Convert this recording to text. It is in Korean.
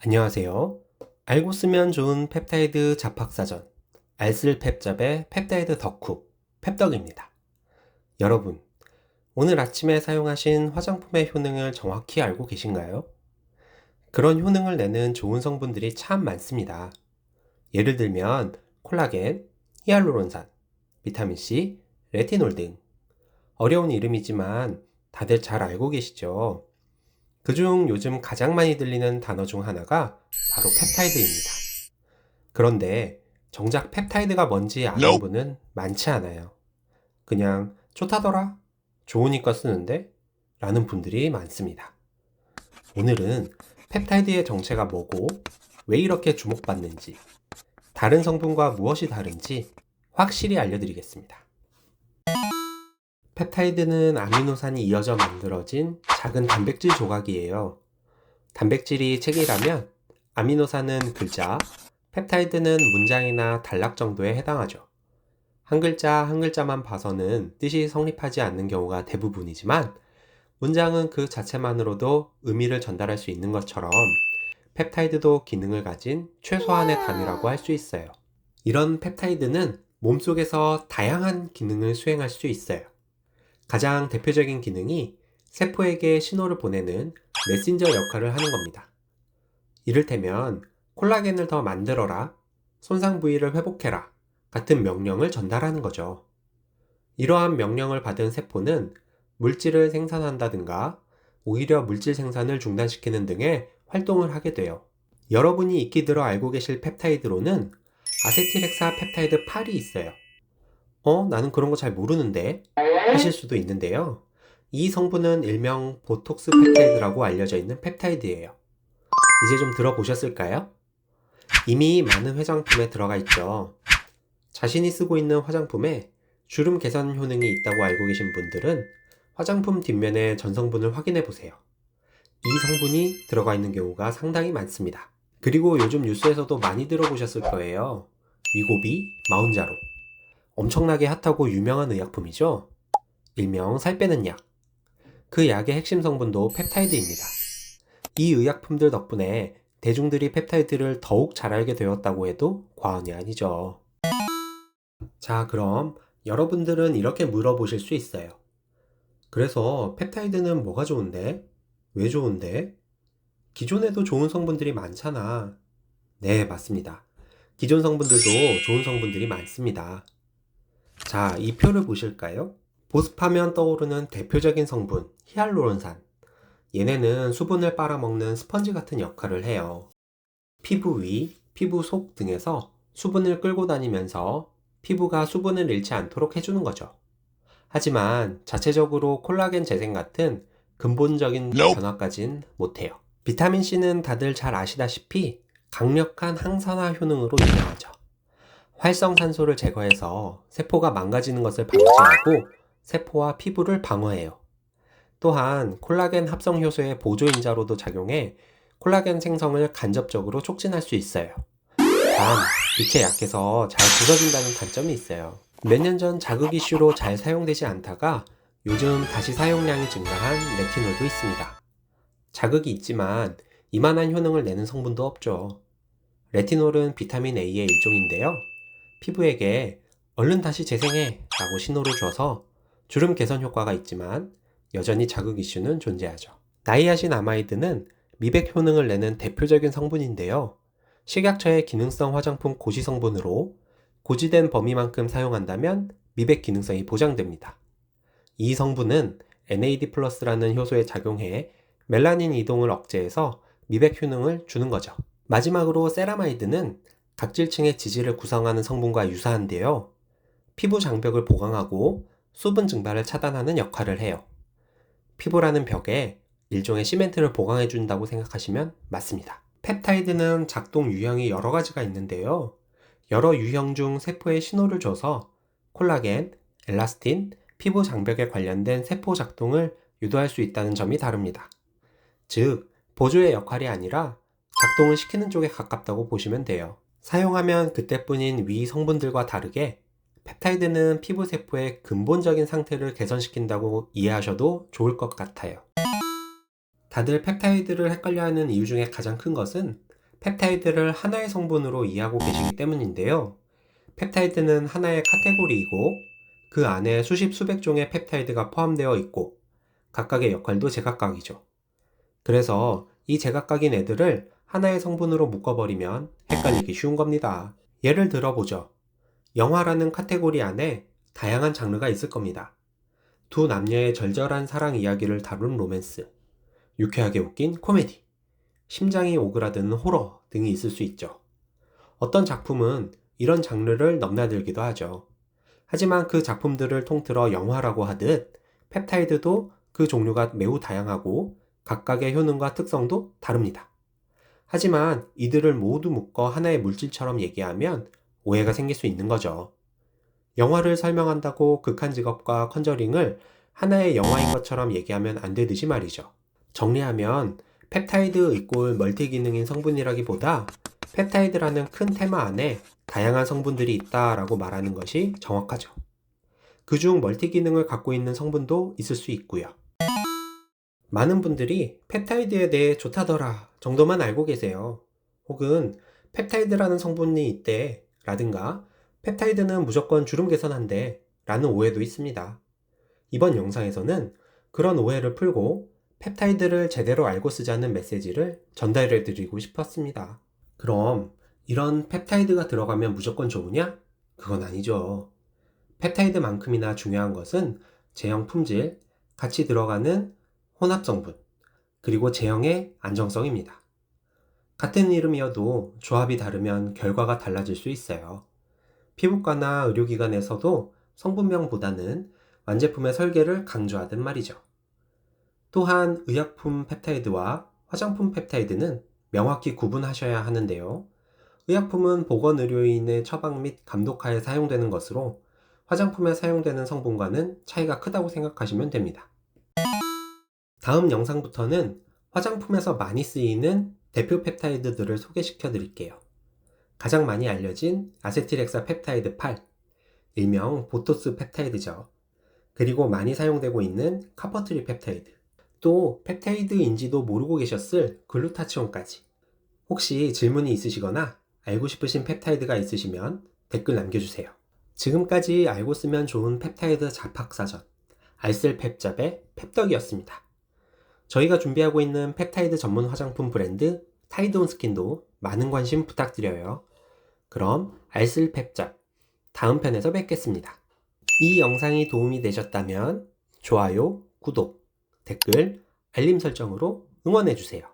안녕하세요. 알고 쓰면 좋은 펩타이드 잡학사전 알쓸펩잡의 펩타이드 덕후 펩덕입니다. 여러분, 오늘 아침에 사용하신 화장품의 효능을 정확히 알고 계신가요? 그런 효능을 내는 좋은 성분들이 참 많습니다. 예를 들면 콜라겐, 히알루론산, 비타민C, 레티놀 등 어려운 이름이지만 다들 잘 알고 계시죠? 그중 요즘 가장 많이 들리는 단어 중 하나가 바로 펩타이드입니다. 그런데 정작 펩타이드가 뭔지 아는. 분은 많지 않아요. 그냥 좋다더라, 좋으니까 쓰는데 라는 분들이 많습니다. 오늘은 펩타이드의 정체가 뭐고 왜 이렇게 주목받는지 다른 성분과 무엇이 다른지 확실히 알려드리겠습니다. 펩타이드는 아미노산이 이어져 만들어진 작은 단백질 조각이에요. 단백질이 책이라면 아미노산은 글자, 펩타이드는 문장이나 단락 정도에 해당하죠. 한 글자 한 글자만 봐서는 뜻이 성립하지 않는 경우가 대부분이지만 문장은 그 자체만으로도 의미를 전달할 수 있는 것처럼 펩타이드도 기능을 가진 최소한의 단위라고 할 수 있어요. 이런 펩타이드는 몸속에서 다양한 기능을 수행할 수 있어요. 가장 대표적인 기능이 세포에게 신호를 보내는 메신저 역할을 하는 겁니다. 이를테면 콜라겐을 더 만들어라, 손상 부위를 회복해라 같은 명령을 전달하는 거죠. 이러한 명령을 받은 세포는 물질을 생산한다든가 오히려 물질 생산을 중단시키는 등의 활동을 하게 돼요. 여러분이 익히 들어 알고 계실 펩타이드로는 아세틸엑사 펩타이드 8이 있어요. 어, 나는 그런 거 잘 모르는데 하실 수도 있는데요. 이 성분은 일명 보톡스 펩타이드라고 알려져 있는 펩타이드예요. 이제 좀 들어보셨을까요? 이미 많은 화장품에 들어가 있죠. 자신이 쓰고 있는 화장품에 주름 개선 효능이 있다고 알고 계신 분들은 화장품 뒷면의 전성분을 확인해 보세요. 이 성분이 들어가 있는 경우가 상당히 많습니다. 그리고 요즘 뉴스에서도 많이 들어보셨을 거예요. 위고비, 마운자로. 엄청나게 핫하고 유명한 의약품이죠. 일명 살 빼는 약. 그 약의 핵심 성분도 펩타이드입니다. 이 의약품들 덕분에 대중들이 펩타이드를 더욱 잘 알게 되었다고 해도 과언이 아니죠. 자, 그럼 여러분들은 이렇게 물어보실 수 있어요. 그래서 펩타이드는 뭐가 좋은데? 왜 좋은데? 기존에도 좋은 성분들이 많잖아. 네, 맞습니다. 기존 성분들도 좋은 성분들이 많습니다. 자, 이 표를 보실까요? 보습하면 떠오르는 대표적인 성분, 히알루론산. 얘네는 수분을 빨아먹는 스펀지 같은 역할을 해요. 피부 위, 피부 속 등에서 수분을 끌고 다니면서 피부가 수분을 잃지 않도록 해주는 거죠. 하지만 자체적으로 콜라겐 재생 같은 근본적인. 변화까진 못해요. 비타민C는 다들 잘 아시다시피 강력한 항산화 효능으로 유명하죠. 활성산소를 제거해서 세포가 망가지는 것을 방지하고 세포와 피부를 방어해요. 또한 콜라겐 합성 효소의 보조인자로도 작용해 콜라겐 생성을 간접적으로 촉진할 수 있어요. 단, 빛에 약해서 잘 부서진다는 단점이 있어요. 몇 년 전 자극 이슈로 잘 사용되지 않다가 요즘 다시 사용량이 증가한 레티놀도 있습니다. 자극이 있지만 이만한 효능을 내는 성분도 없죠. 레티놀은 비타민 A의 일종인데요. 피부에게 얼른 다시 재생해 라고 신호를 줘서 주름 개선 효과가 있지만 여전히 자극 이슈는 존재하죠. 나이아신 아마이드는 미백 효능을 내는 대표적인 성분인데요. 식약처의 기능성 화장품 고지 성분으로 고지된 범위만큼 사용한다면 미백 기능성이 보장됩니다. 이 성분은 NAD+라는 효소에 작용해 멜라닌 이동을 억제해서 미백 효능을 주는 거죠. 마지막으로 세라마이드는 각질층의 지지를 구성하는 성분과 유사한데요. 피부 장벽을 보강하고 수분 증발을 차단하는 역할을 해요. 피부라는 벽에 일종의 시멘트를 보강해 준다고 생각하시면 맞습니다. 펩타이드는 작동 유형이 여러 가지가 있는데요. 여러 유형 중 세포에 신호를 줘서 콜라겐, 엘라스틴, 피부 장벽에 관련된 세포 작동을 유도할 수 있다는 점이 다릅니다. 즉, 보조의 역할이 아니라 작동을 시키는 쪽에 가깝다고 보시면 돼요. 사용하면 그때뿐인 위 성분들과 다르게 펩타이드는 피부 세포의 근본적인 상태를 개선시킨다고 이해하셔도 좋을 것 같아요. 다들 펩타이드를 헷갈려하는 이유 중에 가장 큰 것은 펩타이드를 하나의 성분으로 이해하고 계시기 때문인데요. 펩타이드는 하나의 카테고리이고 그 안에 수십 수백 종의 펩타이드가 포함되어 있고 각각의 역할도 제각각이죠. 그래서 이 제각각인 애들을 하나의 성분으로 묶어버리면 헷갈리기 쉬운 겁니다. 예를 들어보죠. 영화라는 카테고리 안에 다양한 장르가 있을 겁니다. 두 남녀의 절절한 사랑 이야기를 다룬 로맨스, 유쾌하게 웃긴 코미디, 심장이 오그라드는 호러 등이 있을 수 있죠. 어떤 작품은 이런 장르를 넘나들기도 하죠. 하지만 그 작품들을 통틀어 영화라고 하듯 펩타이드도 그 종류가 매우 다양하고 각각의 효능과 특성도 다릅니다. 하지만 이들을 모두 묶어 하나의 물질처럼 얘기하면 오해가 생길 수 있는 거죠. 영화를 설명한다고 극한 직업과 컨저링을 하나의 영화인 것처럼 얘기하면 안 되듯이 말이죠. 정리하면 펩타이드 이꼴 멀티 기능인 성분이라기보다 펩타이드라는 큰 테마 안에 다양한 성분들이 있다라고 말하는 것이 정확하죠. 그중 멀티 기능을 갖고 있는 성분도 있을 수 있고요. 많은 분들이 펩타이드에 대해 좋다더라 정도만 알고 계세요. 혹은 펩타이드라는 성분이 있대 라든가 펩타이드는 무조건 주름 개선한대 라는 오해도 있습니다. 이번 영상에서는 그런 오해를 풀고 펩타이드를 제대로 알고 쓰자는 메시지를 전달해 드리고 싶었습니다. 그럼 이런 펩타이드가 들어가면 무조건 좋으냐? 그건 아니죠. 펩타이드만큼이나 중요한 것은 제형 품질, 같이 들어가는 혼합 성분, 그리고 제형의 안정성입니다. 같은 이름이어도 조합이 다르면 결과가 달라질 수 있어요. 피부과나 의료기관에서도 성분명보다는 완제품의 설계를 강조하듯 말이죠. 또한 의약품 펩타이드와 화장품 펩타이드는 명확히 구분하셔야 하는데요. 의약품은 보건의료인의 처방 및 감독하에 사용되는 것으로 화장품에 사용되는 성분과는 차이가 크다고 생각하시면 됩니다. 다음 영상부터는 화장품에서 많이 쓰이는 대표 펩타이드들을 소개시켜 드릴게요. 가장 많이 알려진 아세틸엑사 펩타이드 8, 일명 보토스 펩타이드죠. 그리고 많이 사용되고 있는 카퍼트리 펩타이드, 또 펩타이드인지도 모르고 계셨을 글루타치온까지. 혹시 질문이 있으시거나 알고 싶으신 펩타이드가 있으시면 댓글 남겨주세요. 지금까지 알고 쓰면 좋은 펩타이드 잡학사전, 알쓸 펩잡의 펩덕이었습니다. 저희가 준비하고 있는 펩타이드 전문 화장품 브랜드 타이드온 스킨도 많은 관심 부탁드려요. 그럼 알쓸펩잡 다음 편에서 뵙겠습니다. 이 영상이 도움이 되셨다면 좋아요, 구독, 댓글, 알림 설정으로 응원해주세요.